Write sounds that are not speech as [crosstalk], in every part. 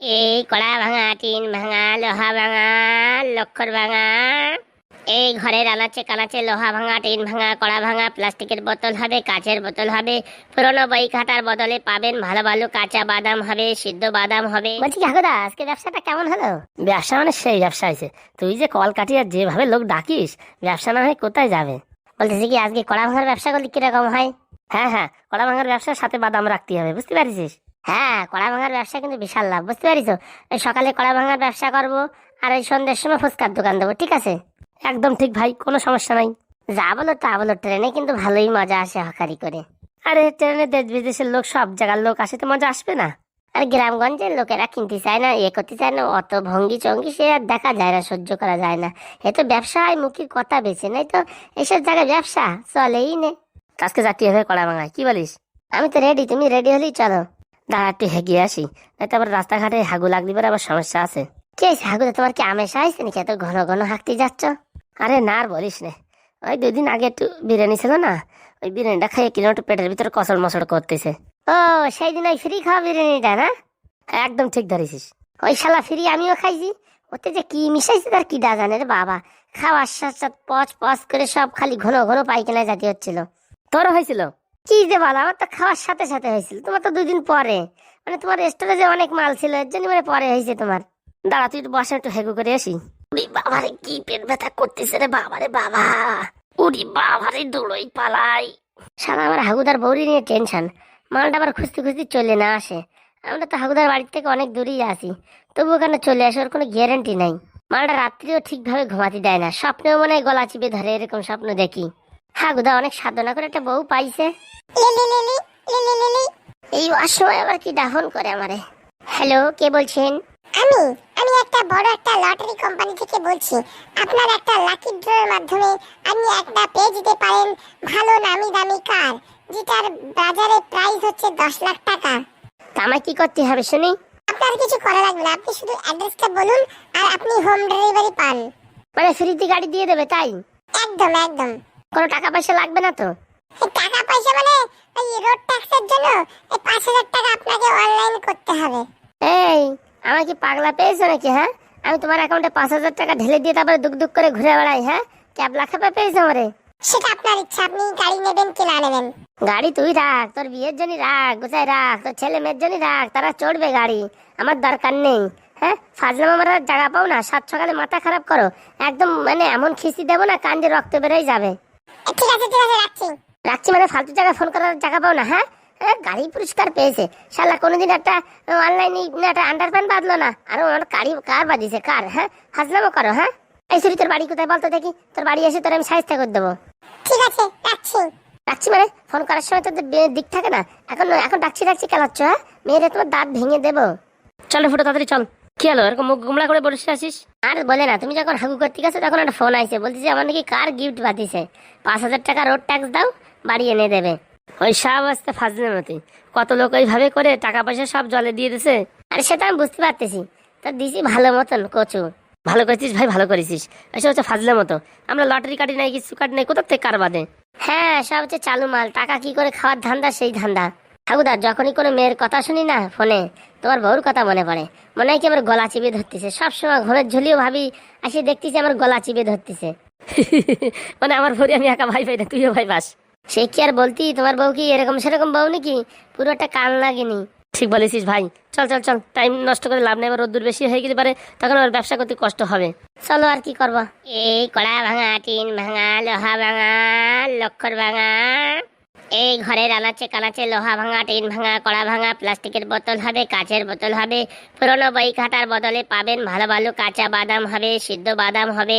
এই কড়া ভাঙা টিন ভাঙা লোহা ভাঙা লক্ষর ভাঙা। এই ঘরের আনাচে কানাচে লোহা ভাঙা টিন ভাঙা কড়া ভাঙা প্লাস্টিকের বোতল হবে কাচের বোতল হবে। পুরোনো বই খাতার বদলে পাবেন ভালো ভালো কাঁচা বাদাম হবে সিদ্ধ বাদাম হবে। বলছি কাকুদা আজকে ব্যবসাটা কেমন হলো? ব্যবসা মানে সেই ব্যবসা হয়েছে। তুই যে কল কাটিয়ে যেভাবে লোক ডাকিস ব্যবসা না হয় কোথায় যাবে? বলতেছি কি আজকে কড়া ভাঙার ব্যবসা করলে কীরকম হয়? হ্যাঁ হ্যাঁ কড়া ভাঙার ব্যবসার সাথে বাদাম রাখতে হবে বুঝতে পারিস হ্যাঁ কড়া ভাঙার ব্যবসা কিন্তু বিশাল লাভ, বুঝতে পারিস এই সকালে কড়া ভাঙার ব্যবসা করব আর এই সন্ধ্যের সময় ফুচকার দোকান দেবো, ঠিক আছে? একদম ঠিক ভাই, কোনো সমস্যা নাই। যা বলো তা বলো, ট্রেনে কিন্তু ভালোই মজা আসে হকারি করে। আরে, ট্রেনে দেশ বিদেশের লোক, সব জায়গার লোক আসে তো মজা আসবে না? আর, গ্রামগঞ্জের লোকেরা কিনতে চায় না ইয়ে করতে চায় না, অত ভঙ্গি চঙ্গি সে আর দেখা যায় না, সহ্য করা যায় না। এ তো ব্যবসায় মুখী কথা বেছে নাই তো, এসব জায়গায় ব্যবসা, চলেই নে। আজকে যাত্রী হবে কড়া ভাঙায়, কি বলিস? আমি তো রেডি তুমি রেডি হলেই চলো। দাঁড়া হেগিয়ে আসি। নয়তো আবার রাস্তাঘাটে হাগু লাগলি পরে আবার সমস্যা আছে। কে হাগুদা তোমার কি আমেশা হয়েছে নাকি? এত ঘন ঘন হাঁকতে যাচ্ছ? আরে না আর বলিস নে। ওই দুদিন আগে একটু বিরিয়ানি ছিল না? ওই বিরিয়ানিটা খেয়ে কিলো একটু পেটের ভিতরে কসড় মসড় করতেছে। ও, সেই দিন ওই ফ্রি খাওয়া বিরিয়ানিটা না? একদম ঠিক ধরেছিস। ওই শালা ফ্রি আমিও খাইছি। ওতে যে কি মিশাইছে তার কি দা জানে রে বাবা। খাওয়ার সাথে পচ পচ করে সব খালি ঘন ঘন পায়খানা জাতি হচ্ছিল। তোরও হয়েছিল? কি যে বলো আমার তো খাওয়ার সাথে সাথে হয়েছিল। তোমার তো দুদিন পরে। মানে তোমার স্টোরেজে অনেক মাল ছিল এর জন্য মানে পরে হয়েছে তোমার। দাঁড়া তুই একটু বসে একটু হেগু করে আসি। উরি বাবারে কি পেট ব্যথা করতেছে রে বাবারে বাবা। উরি বাবারে দৌড়ই পালাই। সারা আমার হাগুদার বৌরি নিয়ে টেনশন মালটা আবার খুঁজতে খুঁজতে চলে না আসে। আমরা তো হাগুদার বাড়ির থেকে অনেক দূরেই আছি। তবু ওখানে চলে আসে ওর কোনো গ্যারেন্টি নাই। মালটা রাত্রিও ঠিকভাবে ঘুমাতে দেয় না। স্বপ্নেও মনে হয় গলা চিপে ধরে এরকম স্বপ্ন দেখি। হাগুদা অনেক সাধনা করে একটা বউ পাইছে। এই অসময় আবার কি ডাফন করে আমারে? হ্যালো কে বলছেন? আমি আমি একটা বড় একটা লটারি কোম্পানি থেকে বলছি। আপনার একটা লাকি ড্রয়ের মাধ্যমে আপনি একটা পেয়ে যেতে পারেন ভালো নামি দামি কার যেটার বাজারে প্রাইস হচ্ছে দশ লাখ টাকা। তা আমায় কি করতে হবে শুনি? আপনার কিছু করা লাগবে না আপনি শুধু অ্যাড্রেসটা বলুন আর আপনি হোম ডেলিভারি পান। মানে ফ্রিতে গাড়ি দিয়ে দেবে তাই? একদম একদম। কোনো টাকা পয়সা লাগবে না তো? টাকা পয়সা মানে এই রোড ট্যাক্সের জন্য এই পাঁচ হাজার টাকা আপনাকে অনলাইন করতে হবে। এই আমার কি পাগলা পেয়েছ নাকি হ্যাঁ? আমি তোমার অ্যাকাউন্টে পাঁচ হাজার টাকা ঢেলে দিয়ে তারপরে দুক দুক করে ঘুরে বেড়াই হ্যাঁ? ক্যাব লাখাপে পেয়েছ আমারে? সেটা আপনার ইচ্ছা আপনি গাড়ি নেবেন কি না নেবেন? গাড়ি তুই রাখ তোর বিয়ের জন্য রাখ গোছাই রাখ তোর ছেলে মেয়ের জন্য রাখ তারা চড়বে গাড়ি আমার দরকার নেই হ্যাঁ? ফাজলাম আমার আর জায়গা পাও না সাত সকালে মাথা খারাপ করো একদম মানে এমন খিস্তি দেবো না কান্দে রক্ত বেরোয় যাবে। ঠিক আছে ঠিক আছে রাখছি। রাখছি মানে ফালতু জায়গায় ফোন করার জায়গা পাও না হ্যাঁ? হ্যাঁ গাড়ি পুরস্কার পেয়েছে। শালা কোনোদিন একটা অনলাইনে একটা আন্ডার প্যান্ট বাঁধলো না। আর আমার গাড়ি কার বাঁধিছে? কার হ্যাঁ? হাজলামো করো হ্যাঁ? এই সরি তোর বাড়ি কোথায় বলতো দেখি? তোর বাড়ি এসে তোর আমি সাহিত্য করে দেবো। ঠিক আছে রাখছি। রাখছি মানে? ফোন করার সময় তোদের দিক থাকে না? এখন এখন ডাকছি ডাকছি কেলাচ্ছ হ্যাঁ? মেয়েরে তোমার দাঁত ভেঙে দেবো। চলো ফুটো তাড়াতাড়ি চল। কি হলো? এরকম মুখ গুমলা করে বসে আসিস আর বলে না তুমি যখন হাগু করতে গেছো তখন একটা ফোন আইছে। বলতেছে আমার নাকি কার গিফট বাতিছে পাঁচ হাজার টাকা রোড ট্যাক্স দাও বাড়ি এনে দেবে। ওই সব আসতে ফাজলে মতি কত লোক ওইভাবে করে টাকা পয়সা সব জলে দিয়ে দিছে? আরে সেটা আমি বুঝতে পারতেছি। তো দিছি ভালো মতন কচু। ভালো করেছিস ভাই ভালো করেছিস। এসব হচ্ছে ফাজলে মতো। আমরা লটারি কাটি নাই কিছু কাটি নাই কোথার থেকে কার বাদে? হ্যাঁ সব হচ্ছে চালু মাল। টাকা কি করে খাওয়ার ধান্দা সেই ধান্দা। ঠাকুরদা যখনই কোনো মেয়ের কথা শুনি না ফোনে তোমার বউর কথা মনে পড়ে। মনে হয় কি আমার গলা চিপে ধরতেছে। সবসময় ঘরের ঝুলিও ভাবি আসে দেখতেছি আমার গলা চিপে ধরতেছে। [laughs] মানে আমার ভরি আমি একা ভাই পাই না তুইও ভাই পাস। সে কি আর বলতি তোমার বউ কি এরকম সেরকম বউ নাকি? পুরো একটা কান লাগেনি। ঠিক বলেছিস ভাই। চল চল চল টাইম নষ্ট করে লাভ নেই রোদ্দুর বেশি হয়ে গেলে পারে তখন আমার ব্যবসা করতে কষ্ট হবে। চলো আর কি করব? এই কড়া ভাঙা টিন ভাঙা লোহা ভাঙা লক্ষর ভাঙা। এই ঘরের আনাচে কানাচে লোহা ভাঙা, টিন ভাঙা, কড়া ভাঙা, প্লাস্টিকের বোতল হবে, কাচের বোতল হবে, পুরোনো বই খাতার বদলে পাবেন ভালো ভালো কাঁচা বাদাম হবে, সিদ্ধ বাদাম হবে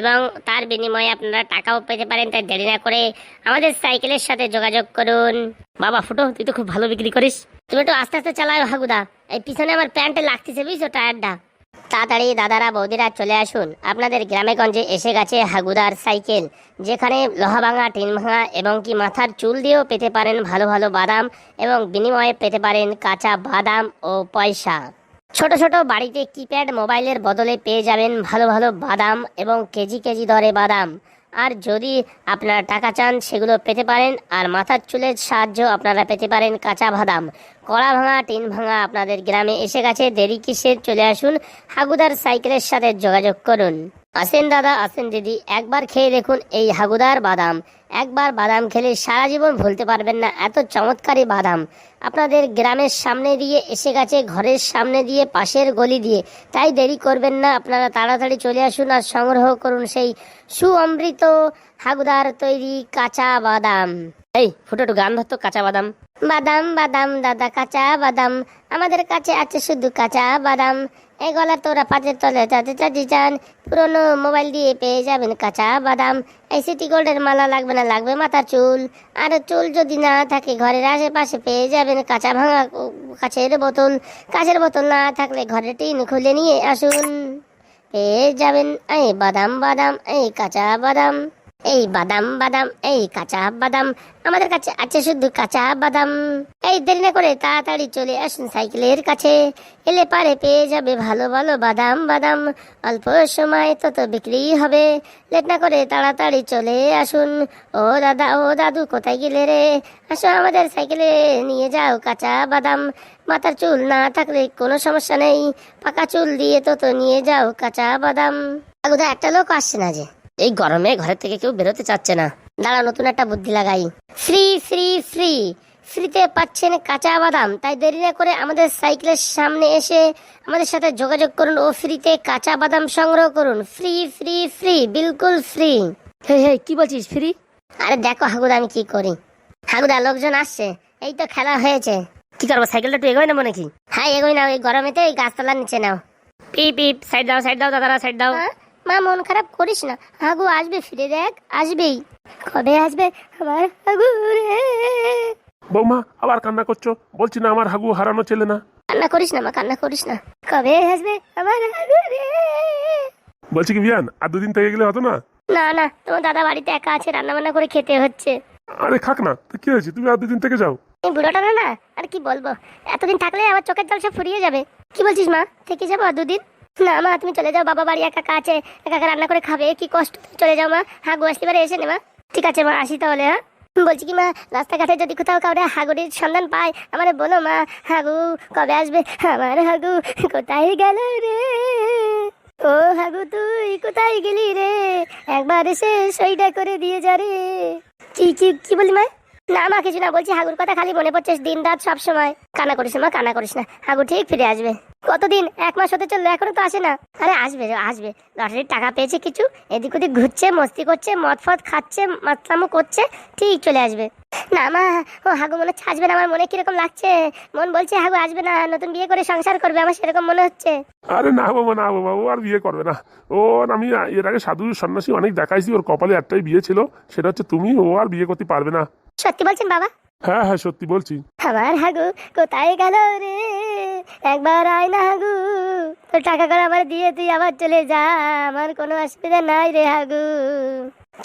এবং তার বিনিময়ে আপনারা টাকাও পেতে পারেন, তাই দেরি না করে আমাদের সাইকেলের সাথে যোগাযোগ করুন। বাবা, ফুটো, তুই তো খুব ভালো বিক্রি করিস। তুমি একটু আস্তে আস্তে চালাও হাগুদা। এই পিছনে আমার প্যান্টে লাগতেছে, বুঝছ, টায়ারটা? তাড়াতাড়ি দাদারা বৌদিরা চলে আসুন। আপনাদের গ্রামে গঞ্জে এসে গেছে হাগুদার সাইকেল। যেখানে লোহাভাঙা টিন ভাঙা এবং কি মাথার চুল দিয়েও পেতে পারেন ভালো ভালো বাদাম এবং বিনিময়ে পেতে পারেন কাঁচা বাদাম ও পয়সা। ছোট ছোট বাড়িতে কিপ্যাড মোবাইলের বদলে পেয়ে যাবেন ভালো ভালো বাদাম এবং কেজি কেজি দরে বাদাম। আর যদি আপনারা টাকা চান, সেগুলো পেতে পারেন। আর মাথার চুলের সাহায্য আপনারা পেতে পারেন কাঁচা বাদাম। কড়া ভাঙা, টিন ভাঙা আপনাদের গ্রামে এসে গেছে। দেরি কিসের? চলে আসুন হাগুদার সাইকেলের সাথে যোগাযোগ করুন। আসেন দাদা আসেন দিদি। একবার খেয়ে দেখুন এই হাগুদার বাদাম। একবার বাদাম খেলে সারা জীবন ভুলতে পারবেন না এত চমৎকারী বাদাম। আপনাদের গ্রামের সামনে দিয়ে এসে গেছে ঘরের সামনে দিয়ে পাশের গলি দিয়ে। তাই দেরি করবেন না আপনারা তাড়াতাড়ি চলে আসুন আর সংগ্রহ করুন সেই সুঅমৃত হাগুদার তৈরি কাঁচা বাদাম। এই ফুটো একটু গান ধরতো কাঁচা বাদাম। বাদাম বাদাম দাদা কাঁচা বাদাম। আমাদের কাছে আছে শুধু কাঁচা বাদাম। এই গলা তোরা পাঁচের তলে চাচে চাচি চান পুরনো মোবাইল দিয়ে পেয়ে যাবেন কাঁচা বাদাম। এই সিটি গোল্ডের মালা লাগবে না, লাগবে মাথার চুল। আর চুল যদি না থাকে, ঘরের আশেপাশে পেয়ে যাবেন কাঁচা ভাঙা কাছের বোতল। কাছের বোতল না থাকলে ঘরের টিন খুলে নিয়ে আসুন। পেয়ে যাবেন, এই বাদাম বাদাম, এই কাঁচা বাদাম। এই বাদাম বাদাম, এই কাঁচা বাদাম, আমাদের কাছে আছে শুধু কাঁচা বাদাম। এই দেরি না করে তাড়াতাড়ি চলে আসুন সাইকেলের কাছে। এলে পারে পেয়ে যাবে ভালো ভালো বাদাম বাদাম। অল্প সময় তত বিক্রি হবে। লেট না করে তাড়াতাড়ি চলে আসুন। ও দাদা, ও দাদু, কোথায় গেলে রে? আসো আমাদের সাইকেলে নিয়ে যাও কাঁচা বাদাম। মাথার চুল না থাকলে কোনো সমস্যা নেই। পাকা চুল দিয়ে তত নিয়ে যাও কাঁচা বাদাম। একটা লোক আসছে না যে। এই গরমে ঘরের থেকে কেউ বেরোতে চাচ্ছে না। দাঁড়া নতুন একটা বুদ্ধি লাগাই। ফ্রি ফ্রি ফ্রি ফ্রিতে পাচ্ছেন কাঁচা বাদাম। তাই দেরি না করে আমাদের সাইকেলের সামনে এসে আমাদের সাথে যোগাযোগ করুন ও ফ্রিতে কাঁচা বাদাম সংগ্রহ করুন। ফ্রি ফ্রি ফ্রি বিলকুল ফ্রি। হে হে কি বলছিস ফ্রি? আরে দেখো হাগুদা আমি কি করি। হাগুদা লোকজন আসছে। এই তো খেলা হয়েছে। কি করব সাইকেলটা একটু এগোয় নেব নাকি? হ্যাঁ এগোয় নাও এই গরমেতে এই গাছতলার নিচে নাও। পিপ পিপ সাইড দাও সাইড দাও দাদারা সাইড দাও। হ্যাঁ? মা মন খারাপ করিস না। হাগু আসবে ফিরে দেখ আসবেই। কবে আসবে আমার হাগু রে? বৌমা আবার কান্না করছ? বলছি না আমার হাগু হারানো ছেলে না। কান্না করিস না মা কান্না করিস না। কবে আসবে আমার হাগু রে? বলছি কি বিয়ান আর দুদিন থেকে গেলে হতো না? না না তোমার দাদা বাড়িতে একা আছে রান্না বান্না করে খেতে হচ্ছে। আরে খাক না তো কি হয়েছে? তুমি আর দুদিন থেকে যাও। এই বুড়োটা না না? আর কি বলব? এতদিন থাকলে আমার চোখের জল সব ফুরিয়ে যাবে। কি বলছিস মা থেকে যাব আর দুদিন? না মা, তুমি চলে যাও, বাবা বাড়ি একা আছে, একা রান্না করে খাবে, কি কষ্ট, চলে যাও মা। হাগু আসতে পারে, এসে নে মা। ঠিক আছে মা, আসি তাহলে হ্যাঁ। বলছি কি মা, রাস্তাঘাটে যদি কোথাও কাউরে হাগুড়ির সন্ধান পায়, আমার বলো মা, হাগু কবে আসবে? আমার হাগু কোথায় গেল রে? ও হাগু, তুই কোথায় গেলি রে? একবার এসে সইটা করে দিয়ে যা রে। কি কি কি বলি মা? না, মা, কিছু না, বলছি হাগুর কথা খালি মনে পড়ছে দিন রাত সব সময়। কানা করিস মা কানা করিস না। হাগু ঠিক ফিরে আসবে। কতদিন? এক মাস হতে চলল, এখনও তো আসে না। আরে, আসবে আসবে। লটারির টাকা পেয়েছে কিছু, এদিক ওদিক ঘুরছে, মস্তি করছে, মদ ফদ খাচ্ছে, মাতলামো করছে, ঠিক চলে আসবে। না, মা, ও হাগু মনে হচ্ছে আসবে না, আমার মনে কীরকম লাগছে? মন বলছে হাগু আসবে না, নতুন বিয়ে করে সংসার করবে, আমার সেরকম মনে হচ্ছে। আরে, না, বাবা না, বাবা, ও আর বিয়ে করবে না। ও, আমি এর আগে সাধু সন্ন্যাসী অনেক দেখাইছি, ওর কপালে একটাই বিয়ে ছিল, সেটা হচ্ছে তুমি, ও আর বিয়ে করতে পারবে না। সত্যি বলছেন বাবা? হ্যাঁ হ্যাঁ সত্যি বলছি। আমার হাগু কোথায় গেল রে? একবার আয় না হাগু তোর টাকা করে আমার দিয়ে তুই আবার চলে যা আমার কোনো অসুবিধা নাই রে হাগু।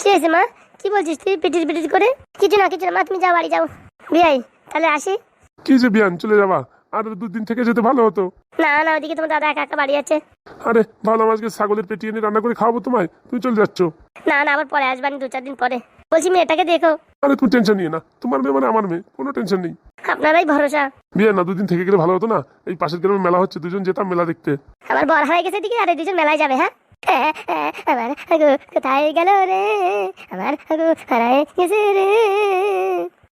কি হয়েছে মা? কি বলছিস তুই পিটিস পিটিস করে? কিছু না কিছু না মা তুমি যাও বাড়ি যাও। বিয়াই তাহলে আসি। কি যে বিয়ান চলে যাবা আর দুদিন থেকে যেতে ভালো হতো। না না ওদিকে তোমার দাদা একা একা বাড়ি আছে। আরে ভালো আজকে ছাগলের পেটি এনে রান্না করে খাওয়াবো তোমায়। তুমি চলে যাচ্ছ। না না আবার পরে আসবানি দু চার দিন পরে। বলছি মেয়েটাকে দেখো। আরে তুমি টেনশন নিয়ে না। তোমার মেয়ে মানে আমার মেয়ে কোনো টেনশন নেই। আপনারাই ভরসা। বিয়ে না দুদিন থেকে গেলে ভালো হতো না? এই পাশের গ্রামে মেলা হচ্ছে দুজন যেতাম মেলা দেখতে। আমার বর হারাই গেছে দিকে আর দুজন মেলায় যাবে হ্যাঁ? হ্যাঁ, হ্যাঁ, আমার হাগু কোথায় গেল রে? আমার হাগু হারাই গেছে রে?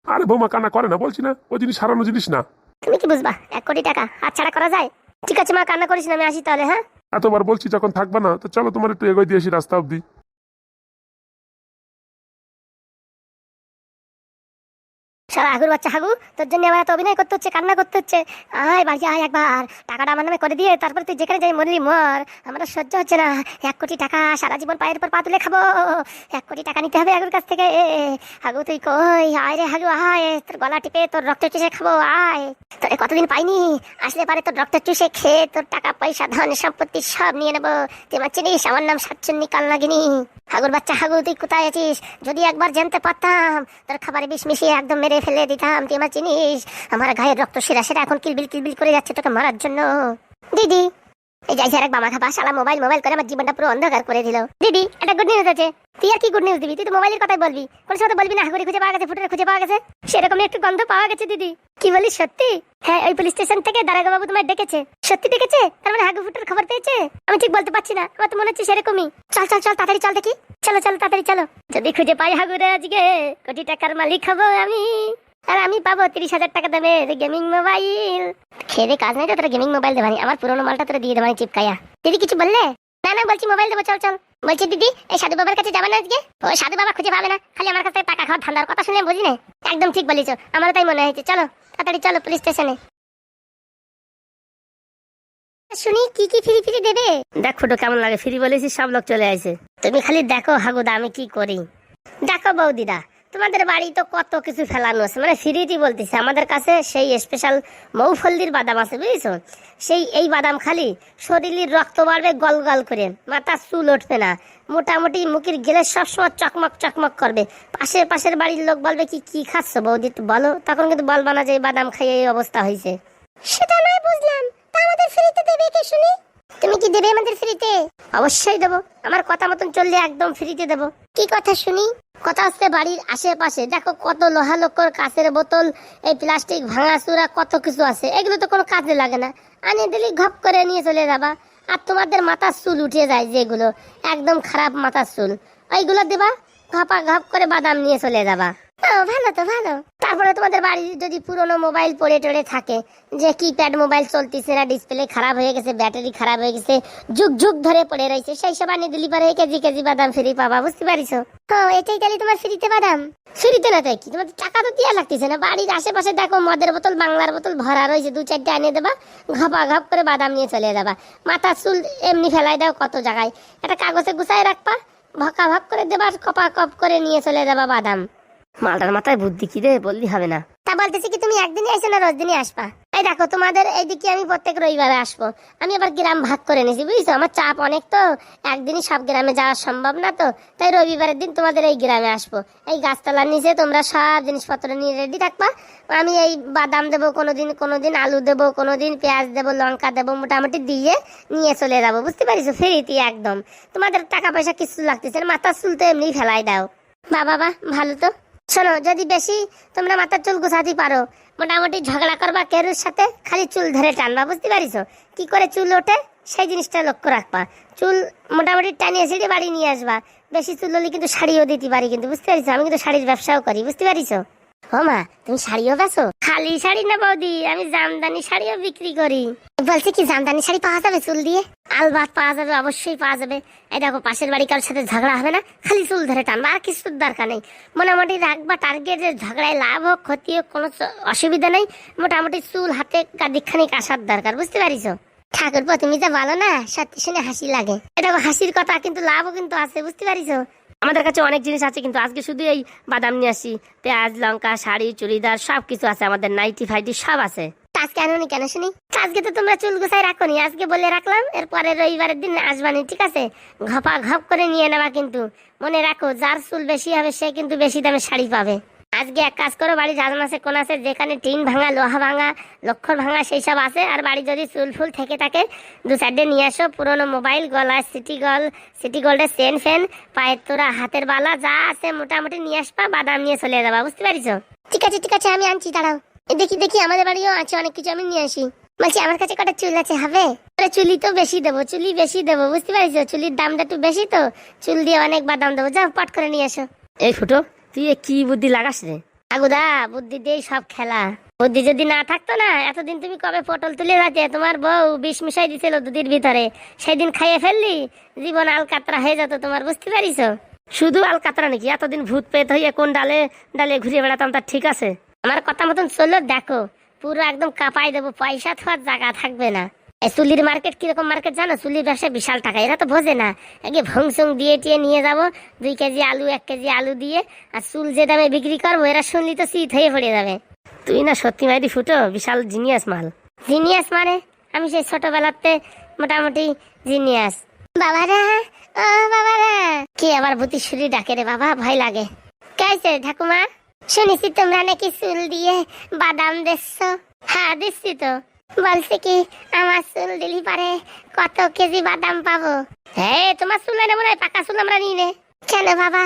আরে বৌমা কান্না করে না বলছি না। ওই জিনিস হারানো জিনিস না। তুমি কি বুঝবা? এক কোটি টাকা হাত ছাড়া করা যায়? ঠিক আছে মা কান্না করিস না আমি আসি তাহলে হ্যাঁ? এতবার বলছি যখন থাকবা না তো চলো তোমার একটু এগোয় দিয়ে আসি রাস্তা অব্দি সারা হাগুর বাচ্চা হাগু, তোর জন্য আমার এত অভিনয় করতে হচ্ছে, কান্না করতে হচ্ছে। আয় বাড়ি আয় একবার, টাকাটা আমার নামে করে দিয়ে, তারপর তুই যেখানে যাই মরলি মর। আমার সহ্য হচ্ছে না। এক কোটি টাকা সারা জীবন পায়ের পর পা তুলে খাব। এক কোটি টাকা নিতে হবে হাগুর কাছ থেকে। হাগু, তুই কই? আয় রে হাগু, আয়। তোর গলা টিপে তোর রক্ত চুষে খাব, আয়। তোরে কতদিন পাইনি? আসলে পারে তোর রক্ত চুষে খেয়ে তোর টাকা, পয়সা, ধন, সম্পত্তি সব নিয়ে নেব। তুই আমার চিনিস, আমার নাম সাতচন্নি কালনাগিনী। হাগুর বাচ্চা হাগু তুই কোথায় আছিস? যদি একবার জানতে পারতাম, তোর খাবারে বিষ মিশিয়ে একদম মেরে ফেলে দিতাম, তুই আমার চিনিস? আমার গায়ের রক্ত সেরা সেরা এখন কিলবিল কিলবিল করে যাচ্ছে তোকে মারার জন্য। দিদি এই যাইছে আর বামা খাপা, শালা মোবাইল মোবাইল করে আমার জীবনটা পুরো অন্ধকার করে দিল। দিদি, একটা গুড নিউজ আছে। তুই আর কি গুড নিউজ দিবি? তুই তো মোবাইলের কথাই বলবি। কোন সময় বলবি না হাগুড়ি খুঁজে পাওয়া গেছে, ফুটের খুঁজে পাওয়া গেছে। সেরকমই একটু গন্ধ পাওয়া গেছে, দিদি। কি বলিস, সত্যি? হ্যাঁ ওই পুলিশ স্টেশন থেকে দারাগা বাবু তোমায় ডেকেছে। সত্যি ডেকেছে? তার মানে হাগু ফুটের খবর পেয়েছে? আমি ঠিক বলতে পারছি না, আমার তো মনে হচ্ছে সেরকমই। চল চল চল, তাড়াতাড়ি চল দেখি। চলো চলো, তাড়াতাড়ি চলো। যদি খুঁজে পাই হাগুরে আজকে, কোটি টাকার মালিক হব আমি। আর আমি পাবো তিরিশ হাজার টাকা দামের গেমিং মোবাইল খেয়ে কাজ নাই তো তোরা গেমিং মোবাইল দেবানি আমার পুরোনো মালটা তোরা দিয়ে দেবানি চিপকায়া দিদি কিছু বললে? না না বলছি মোবাইল দেবো চল চল। বলছি দিদি এই সাধু বাবার কাছে যাবে না আজকে? ও সাধু বাবা খুঁজে পাবে না। খালি আমার কাছ টাকা খাওয়ার ধান্দার কথা শুনে বুঝি না? একদম ঠিক বলিস আমারও তাই মনে হয়েছে। চলো তাড়াতাড়ি চলো পুলিশ স্টেশনে শুনি কি কি ফ্রি ফ্রি দেবে? দেখ ফুটো কেমন লাগে? ফ্রি বলেছিস সব লোক চলে আসে তুমি খালি দেখো হাগুদা আমি কি করি? দেখো বৌদিদা তোমাদের বাড়ি তো কত কিছু ফেলানো আছে? মানে ফ্রিটি বলতেছে, আমাদের কাছে সেই স্পেশাল মৌফলদির বাদাম আছে, বুঝেছ? সেই, এই বাদাম খালি শরীরের রক্ত বাড়বে গল গল করে, মাথা চুল উঠবে না। মোটামুটি মুখের গেলে সবসময় চকমক চকমক করবে। পাশের পাশের বাড়ির লোক বলবে, কি কি খাচ্ছ বৌদি, একটু বলো। তখন কিন্তু বলবা না যে বাদাম খাইয়ে এই অবস্থা হয়েছে। সেটা নয়, বুঝলাম। তা আমাদের ফ্রিতে দেবে কে শুনি? তুমি কি দেবে আমাদের ফ্রিতে? অবশ্যই দেবো। আমার কথা মতন চললে একদম ফ্রিতে দেবো। কি কথা শুনি? কথা হচ্ছে বাড়ির আশেপাশে। দেখো কত লোহা লোকর কাঁচের বোতল, এই প্লাস্টিক ভাঙা ভাঙাচুরা, কত কিছু আছে। এগুলো তো কোনো কাজে লাগে না। আনিয়ে দিলি, ঘপ করে নিয়ে চলে যাবা। আর তোমাদের মাথার চুল উঠে যায় যেগুলো। একদম খারাপ মাথার চুল। ওইগুলো দেবা, ঘপা ঘপ করে বাদাম নিয়ে চলে যাবা। ভালো তো, ভালো। তারপরে তোমাদের বাড়ির যদি পুরনো মোবাইল পড়ে টড়ে থাকে, যে কিপ্যাড মোবাইল চলতেছে না ডিসপ্লে খারাপ হয়ে গেছে ব্যাটারি খারাপ হয়ে গেছে, যুগ যুগ ধরে পড়ে রয়েছে, সেই সব আনিয়ে দিলি পরে কেজি কেজি বাদাম ফ্রি পাবা, বুঝতে পারিছো? হ্যাঁ এটাই তাহলে তোমার ফ্রিতে বাদাম? ফ্রিতে না তাই কি? তোমার টাকা তো দেওয়া লাগতেছে না, বাড়ির আশেপাশে দেখো, মদের বোতল, বাংলার বোতল ভরা রয়েছে, দু চারটে আনিয়ে দেবা, ঘপা ঘপ করে বাদাম নিয়ে চলে যাবা। মাথার চুল এমনি ফেলাই দাও কত জায়গায়। একটা কাগজে গুছাই রাখবা, ভকা ভক করে দেবা কপা কপ করে নিয়ে চলে যাবা বাদাম। মালটার মাথায় বুদ্ধি কি রে? বললি হবে না। তা বলতেছি কি, তুমি একদিনই আসো না, রোজ দিনই আসবা। এই দেখো, তোমাদের এইদিকে আমি প্রত্যেক রবিবারে আসব। আমি আবার গ্রাম ভাগ করে নিয়েছি বুঝছ? আমার চাপ অনেক তো। একদিনই সব গ্রামে যাওয়া সম্ভব না তো। তাই রবিবারের দিন তোমাদের এই গ্রামে আসব। এই গাছতলার নিচে তোমরা সব জিনিসপত্র নিয়ে রেডি থাকবা। আমি এই বাদাম দেবো কোনোদিন কোনোদিন, আলু দেবো কোনোদিন, পেঁয়াজ দেবো, লঙ্কা দেবো, মোটামুটি দিয়ে নিয়ে চলে যাব, বুঝতে পারিস ফ্রিতে একদম। তোমাদের টাকা পয়সা কিছু লাগতেছে না মাথার চুল তো এমনি ফেলাই দাও। বাবা বা ভালো তো। শোনো, যদি বেশি তোমরা মাথার চুল গুছাতে পারো, মোটামুটি ঝগড়া করবা কেরুর সাথে, খালি চুল ধরে টানবা, বুঝতে পারিস কি করে চুল ওঠে, সেই জিনিসটা লক্ষ্য রাখবা। চুল মোটামুটি টানিয়ে ছিঁড়ে বাড়ি নিয়ে আসবা। বেশি চুল হলে কিন্তু শাড়িও দিতে পারি কিন্তু, বুঝতে পারিস আমি কিন্তু শাড়ির ব্যবসাও করি, বুঝতে পারিস ও মা তুমি শাড়িও বেছো খালি শাড়ি না বৌদি আমি জামদানি শাড়িও বিক্রি করি। বলছি কি জামদানি শাড়ি পাওয়া যাবে চুল দিয়ে? আলবাত পাওয়া যাবে অবশ্যই পাওয়া যাবে। এই দেখো পাশের বাড়ি কারোর সাথে ঝগড়া হবে না খালি চুল ধরে টানবা আর কিছুর দরকার নেই। মোটামুটি রাখবা টার্গেট ঝগড়ায় লাভ হোক ক্ষতি হোক কোনো অসুবিধা নেই। মোটামুটি চুল হাতে কাদিখানিক আসার দরকার বুঝতে পারিস ঠাকুর তুমি যা বলো না সত্যি শুনে হাসি লাগে। এটা হাসির কথা কিন্তু লাভও কিন্তু আছে বুঝতে পারিস আমাদের কাছে অনেক জিনিস আছে, কিন্তু আজকে শুধু এই বাদাম নিয়ে আসি। পেঁয়াজ, লঙ্কা, শাড়ি, চুড়িদার সব কিছু আছে আমাদের নাইটি ফাইটি সব আছে। আজকে আনুনি কেন শুনি? আজকে তো তোমরা চুল গুছাই রাখোনি আজকে বলে রাখলাম, এরপরে রবিবারের দিন আসবানি ঠিক আছে? ঘপা ঘপ করে নিয়ে নেওয়া কিন্তু। মনে রাখো, যার চুল বেশি হবে, সে কিন্তু বেশি দামে শাড়ি পাবে। আজকে এক কাজ করো বাড়ি জাজন আছে কোন আছে যেখানে টিন ভাঙা লোহা ভাঙা লক্ষর ভাঙা সেই সব আছে। আর বাড়ি যদি চুল ফুল থেকে থাকে দু চারটে নিয়ে আসো পুরোনো মোবাইল গলা সিটি গল সিটি গোল্ডের সেন ফেন পায়ের তোরা হাতের বালা যা আছে মোটামুটি নিয়ে আসবা বাদাম নিয়ে চলে যাবা বুঝতে পারিস ঠিক আছে ঠিক আছে আমি আনছি দাঁড়াও। দেখি দেখি আমাদের বাড়িও আছে অনেক কিছু আমি নিয়ে আসি। বলছি আমার কাছে কটা চুল আছে হবে? চুলি তো বেশি দেবো চুলি বেশি দেবো বুঝতে পারিস চুলির দামটা একটু বেশি তো চুল দিয়ে অনেক বাদাম দেবো। যাও পট করে নিয়ে এসো। এই ফুটো তুই কি বুদ্ধি লাগাস রে? আগুদা বুদ্ধি দিয়েই সব খেলা। বুদ্ধি যদি না থাকতো না এতদিন তুমি কবে পটল তুলে যাচ্ছে তোমার বউ বিষ মিশাই দিছিল দুধের ভিতরে। সেদিন খাইয়ে ফেললি জীবন আলকাতরা হয়ে যেত তোমার বুঝতে পারিস? শুধু আলকাতরা নাকি? এতদিন ভূত পেত হইয়া কোন ডালে ডালে ঘুরে বেড়াতাম তার ঠিক আছে? আমার কথা মতন চলল দেখো। পুরো একদম কাপাই দেবো পয়সা থাকার জায়গা থাকবে না। এই চুলির মার্কেট কীরকম মার্কেট জানো? চুলির ব্যবসা বিশাল টাকা। এরা তো বোঝে না। আগে ভংসং দিয়ে টিয়ে নিয়ে যাব, দুই কেজি আলু, এক কেজি আলু দিয়ে, আর চুল যে দামে বিক্রি করব, এরা শুনলি তো শীত হয়ে পড়ে যাবে। তুই না সত্যি মাইরি ফুটো, বিশাল জিনিয়াস মাল। জিনিয়াস মানে? আমি সেই ছোটবেলাতে মোটামুটি জিনিয়াস বাবারা, ও বাবারা। কি আবার ভূতি শুরি ডাকে রে বাবা? ভয় লাগে। কাইছে ঠাকুমা? শুনেছি তোমরা নাকি চুল দিয়ে বাদাম দিচ্ছ হ্যাঁ দিচ্ছি তো। বলছি কি আমার চুল দিলি পারে কত কেজি বাদাম পাবো? হ্যাঁ তোমার চুল নেব না পাকা চুল আমরা নিয়ে নে। কেন বাবা?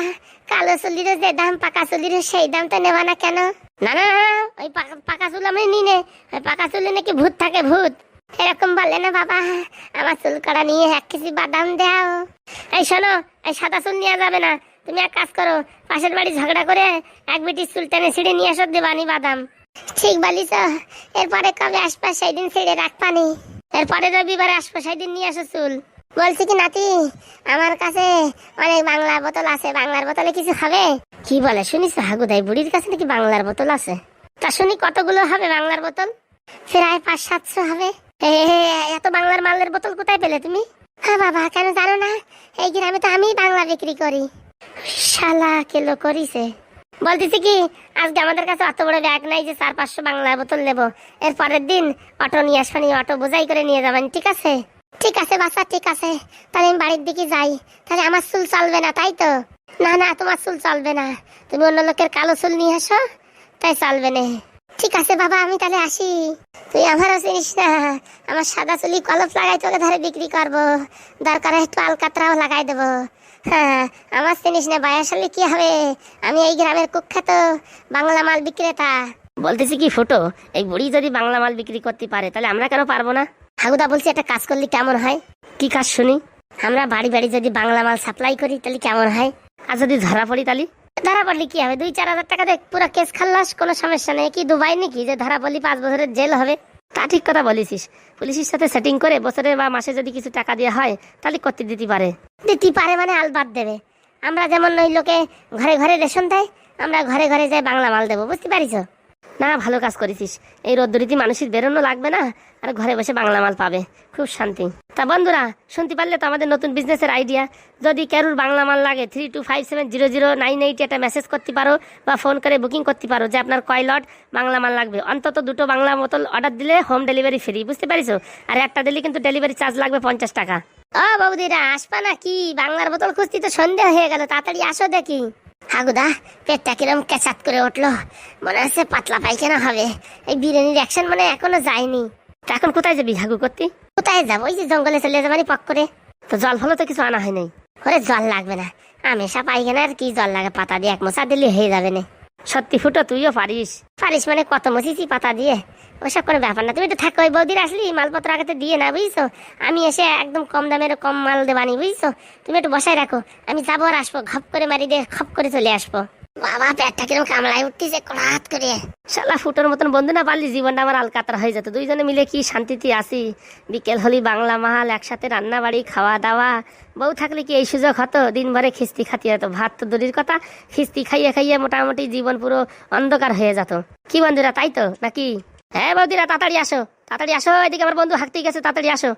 কালো চুলির যে দাম পাকা চুলির সেই দাম তো নেবা না কেন? না না না, ওই পাকা- চুল আমি নিই ওই পাকা চুলে নাকি ভূত থাকে ভূত। এরকম বললে না বাবা আমার চুল কাটা নিয়ে এক কেজি বাদাম দাও। এই শোনো এই সাদা চুল নেওয়া যাবে না। তুমি এক কাজ করো পাশের বাড়ি ঝগড়া করে এক বিটি চুল টেনে ছিঁড়ে নিয়ে আসো দেবানি বাদাম। ঠিক বলিস এরপরে কবে আসবা সেই দিন ছিঁড়ে রাখবানি এরপরে রবিবারে আসব সেই দিন নিয়ে আসো চুল। বলছি কি নাতি, আমার কাছে অনেক বাংলার বোতল আছে, বাংলার বোতলে কিছু হবে? কি বলে, শুনিস হাগুদাই বুড়ির কাছে নাকি বাংলার বোতল আছে? তা শুনি কতগুলো হবে বাংলার বোতল? প্রায় পাঁচ, সাতশো হবে। এত বাংলার মালের বোতল কোথায় পেলে তুমি? হ্যাঁ বাবা, কেন জানো না, এই গ্রামে তো আমি বাংলা বিক্রি করি। শালা কেলো করিছে? বলতেছি কি, আজকে আমাদের কাছে অত বড় ব্যাগ নাই যে চার পাঁচশো বাংলা বোতল নেব। এর পরের দিন অটো নিয়ে আসবানি অটো বোঝাই করে নিয়ে যাবেন, ঠিক আছে? ঠিক আছে বাচ্চা ঠিক আছে। তাহলে আমি বাড়ির দিকে যাই। তাহলে আমার চুল চলবে না, তাই তো? না না, তোমার চুল চলবে না। তুমি অন্য লোকের কালো চুল নিয়ে আসো, তাই চলবে না। ঠিক আছে বাবা, আমি তাহলে আসি। তুই আমারও চিনিস না, আমার সাদা চুলি কলপ লাগাই তোকে ধরে বিক্রি করব। দরকার একটু আলকাতরাও লাগাই দেবো। হ্যাঁ আমার চিনিস না বয়স হলে কি হবে? আমি এই গ্রামের কুখ্যাত বাংলা মাল বিক্রেতা। বলতেছি কি ফুটো এই বুড়ি যদি বাংলা মাল বিক্রি করতে পারে তাহলে আমরা কেন পারব না? হাগুদা বলছি একটা কাজ করলে কেমন হয়? কি কাজ শুনি? আমরা বাড়ি বাড়ি যদি বাংলা মাল সাপ্লাই করি তাহলে কেমন হয়? আর যদি ধরা পড়ি তাহলে? ধরা পড়লে কি হবে? দুই চার হাজার টাকা দেখ পুরো কেস খাল্লাস কোনো সমস্যা নেই। কি দুবাই নাকি? যে ধরা পড়লি পাঁচ বছরের জেল হবে। তা ঠিক কথা বলেছিস। পুলিশের সাথে সেটিং করে বছরে বা মাসে যদি কিছু টাকা দেওয়া হয়, তাহলে করতে দিতে পারে। দিতে পারে মানে আলবাদ দেবে। আমরা যেমন ওই লোকে ঘরে ঘরে রেশন দেয়, আমরা ঘরে ঘরে যাই বাংলা মাল দেবো, বুঝতে পারিস? না, ভালো কাজ করেছিস। এই রোদ্দুরিতে মানুষের বেরোনো লাগবে না, আর ঘরে বসে বাংলা মাল পাবে। খুব শান্তি। তা বন্ধুরা, শুনতে পারলে তো আমাদের নতুন বিজনেসের আইডিয়া যদি কারুর বাংলা মাল লাগে three two five seven zero zero nine eight একটা মেসেজ করতে পারো, বা ফোন করে বুকিং করতে পারো, যে আপনার কয় লট বাংলা মাল লাগবে। অন্তত দুটো বাংলা বোতল অর্ডার দিলে হোম ডেলিভারি ফ্রি বুঝতে পারিস আর একটা দিলে কিন্তু ডেলিভারি চার্জ লাগবে পঞ্চাশ টাকা। ও বৌদিরা, আসবা না কি বাংলার বোতল খুঁজতে তো সন্ধ্যা হয়ে গেল, তাড়াতাড়ি আসো দেখি। হাগুদা পেটটা কিরম কেচাত করে উঠল। মনে হচ্ছে পাতলা পায়খানা হবে। এই বিরিয়ানির অ্যাকশন মানে এখনও যায়নি। তা এখন কোথায় যাবি হাগু করতে? কোথায় যাব? ওই যে জঙ্গলে চলে যাবানি পক করে। তো জল ফলো তো কিছু আনা হয় নাই? ওরে জল লাগবে না। আমেশা পায়খানা আর কি জল লাগে? পাতা দিয়ে এক মশা দিলে হয়ে যাবে না। সত্যি ফুটো, তুইও পারিস। পারিস মানে কত মসিছি পাতা দিয়ে? ওসব কোনো ব্যাপার না। তুমি তো থাকো, ওই বৌদির আসলি, মালপত্র আগে দিয়ে না, বুঝছ? আমি এসে একদম কম দামের কম মাল দেবানি, বুঝছ? তুমি একটু বসায় রাখো। আমি যাব আর আসব, ঘপ করে মারি দিয়ে খপ করে চলে আসব। বাবা, পেটটা কিরম কামলায় উঠতেছে, কড়াত করে। শালা, ফুটোর মতন বন্ধু না পারলি, জীবনটা আমার আলকাতরা হয়ে যেত। দুইজনে মিলে কি শান্তিতে আসি বিকেল হলি বাংলা মাহাল, একসাথে রান্না বাড়ি খাওয়া দাওয়া বউ থাকলে কি এই সুযোগ হতো? দিন ভরে খিস্তি খাতি যেত ভাত তো দূরের কথা, খিস্তি খাইয়ে খাইয়ে মোটামুটি জীবন পুরো অন্ধকার হয়ে যেত। কি বন্ধুরা, তাই তো? নাকি? হ্যাঁ বৌদিরা, তাড়াতাড়ি আসো তাড়াতাড়ি আসো, এদিকে আমার বন্ধু হাঁকতেই গেছে, তাড়াতাড়ি আসো।